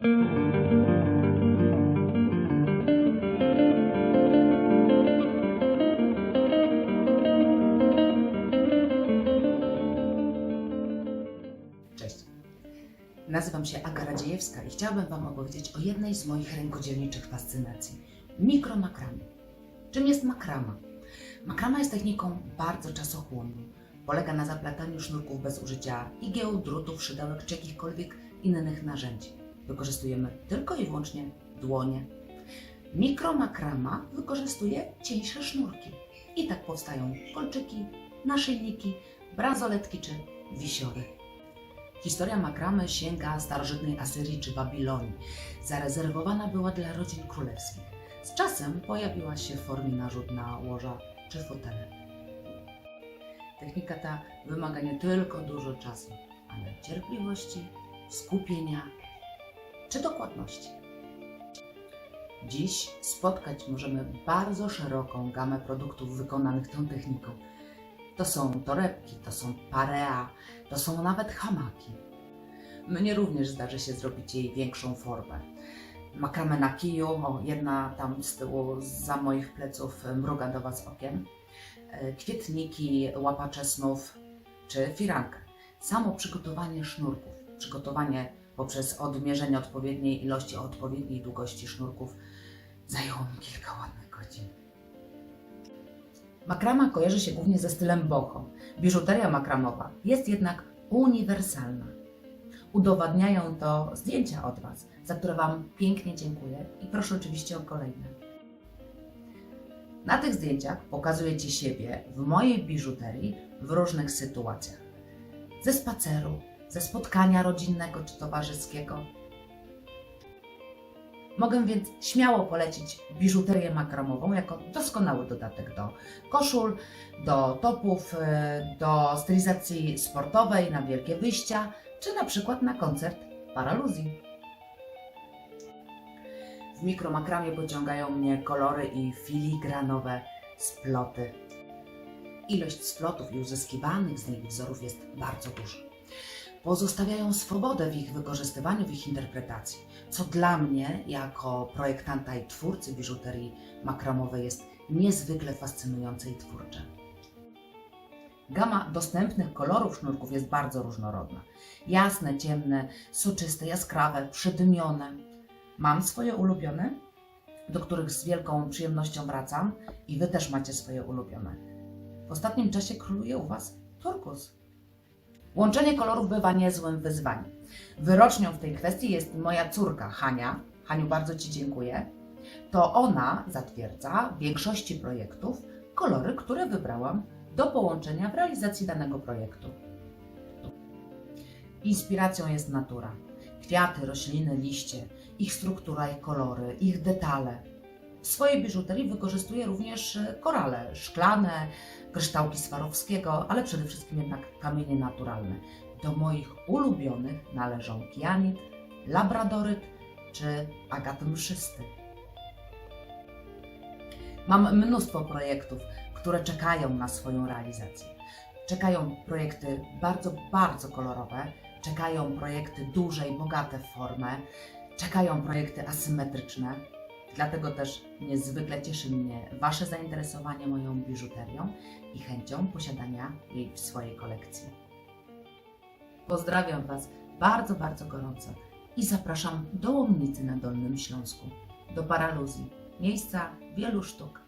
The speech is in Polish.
Cześć. Nazywam się Aga Radziejewska i chciałabym Wam opowiedzieć o jednej z moich rękodzielniczych fascynacji mikromakramie. Czym jest makrama? Makrama jest techniką bardzo czasochłonną. Polega na zaplataniu sznurków bez użycia igieł, drutów, szydełek czy jakichkolwiek innych narzędzi. Wykorzystujemy tylko i wyłącznie dłonie. Mikromakrama wykorzystuje cieńsze sznurki. I tak powstają kolczyki, naszyjniki, bransoletki czy wisiory. Historia makramy sięga starożytnej Asyrii czy Babilonii. Zarezerwowana była dla rodzin królewskich. Z czasem pojawiła się w formie narzut na łoża czy fotele. Technika ta wymaga nie tylko dużo czasu, ale cierpliwości, skupienia czy dokładności. Dziś spotkać możemy bardzo szeroką gamę produktów wykonanych tą techniką. To są torebki, to są parea, to są nawet hamaki. Mnie również zdarzy się zrobić jej większą formę. Makramę na kiju, o jedna tam z tyłu, za moich pleców mruga do Was okiem. E, Kwietniki, łapacze snów czy firankę. Samo przygotowanie sznurków, przygotowanie poprzez odmierzenie odpowiedniej ilości o odpowiedniej długości sznurków zajęło mi kilka ładnych godzin. Makrama kojarzy się głównie ze stylem boho. Biżuteria makramowa jest jednak uniwersalna. Udowadniają to zdjęcia od Was, za które Wam pięknie dziękuję i proszę oczywiście o kolejne. Na tych zdjęciach pokazujecie siebie w mojej biżuterii w różnych sytuacjach. Ze spaceru, ze spotkania rodzinnego czy towarzyskiego. Mogę więc śmiało polecić biżuterię makramową jako doskonały dodatek do koszul, do topów, e, do stylizacji sportowej na wielkie wyjścia, czy na przykład na koncert paraluzji. W mikromakramie pociągają mnie kolory i filigranowe sploty. Ilość splotów i uzyskiwanych z nich wzorów jest bardzo duża. Pozostawiają swobodę w ich wykorzystywaniu, w ich interpretacji, co dla mnie, jako projektanta i twórcy biżuterii makramowej, jest niezwykle fascynujące i twórcze. Gama dostępnych kolorów sznurków jest bardzo różnorodna. Jasne, ciemne, soczyste, jaskrawe, przydymione. Mam swoje ulubione, do których z wielką przyjemnością wracam i Wy też macie swoje ulubione. W ostatnim czasie króluje u Was turkus. Łączenie kolorów bywa niezłym wyzwaniem. Wyrocznią w tej kwestii jest moja córka Hania. Haniu, bardzo Ci dziękuję. To ona zatwierdza w większości projektów kolory, które wybrałam do połączenia w realizacji danego projektu. Inspiracją jest natura. Kwiaty, rośliny, liście, ich struktura, ich kolory, ich detale. W swojej biżuterii wykorzystuję również e, korale szklane, kryształki Swarowskiego, ale przede wszystkim jednak kamienie naturalne. Do moich ulubionych należą kianit, labradoryt czy agat mszysty. Mam mnóstwo projektów, które czekają na swoją realizację. Czekają projekty bardzo, bardzo kolorowe, czekają projekty duże i bogate w formę, czekają projekty asymetryczne. Dlatego też niezwykle cieszy mnie Wasze zainteresowanie moją biżuterią i chęcią posiadania jej w swojej kolekcji. Pozdrawiam Was bardzo, bardzo gorąco i zapraszam do Łomnicy na Dolnym Śląsku, do Paraluzji, miejsca wielu sztuk